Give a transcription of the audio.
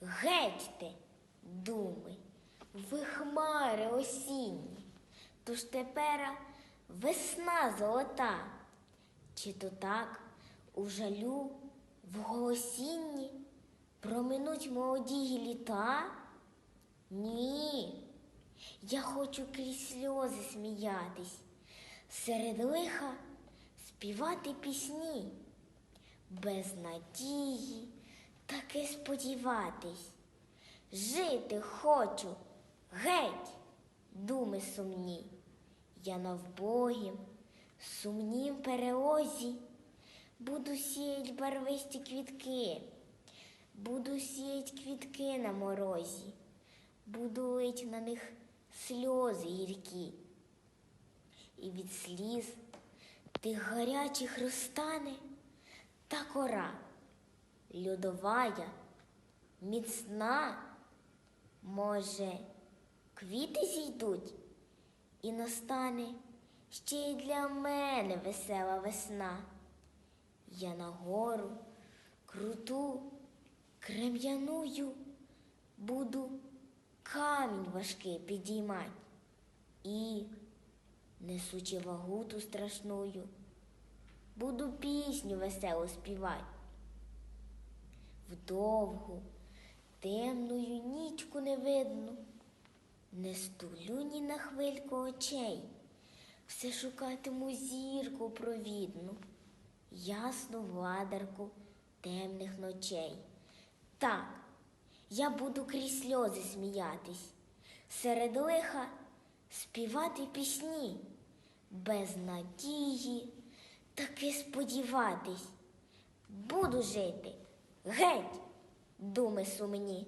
Гетьте, думи, ви хмари осінні, тож тепера весна золота. Чи то так у жалю в голосінні проминуть молоді літа? Ні, я хочу крізь сльози сміятись, серед лиха співати пісні, без надії таки сподіватись. Жити хочу, геть, думи сумні. Я на вбогім, сумнім перелозі буду сіять барвисті квітки, буду сіять квітки на морозі, буду лить на них сльози гіркі. І від сліз тих гарячих розтане та кора, льодовая, міцна, може, квіти зійдуть, і настане ще й для мене весела весна. Я на гору круту, крем'яную, буду камінь важкий підіймать і, несучи вагу ту страшную, буду пісню веселу співать. Вдовгу, темною нічку не видно, не стулю ні на хвильку очей, все шукатиму зірку провідну, ясну владарку темних ночей. Так, я буду крізь сльози сміятись, серед лиха співати пісні, без надії таки сподіватись. Буду жити, геть, думи сумні.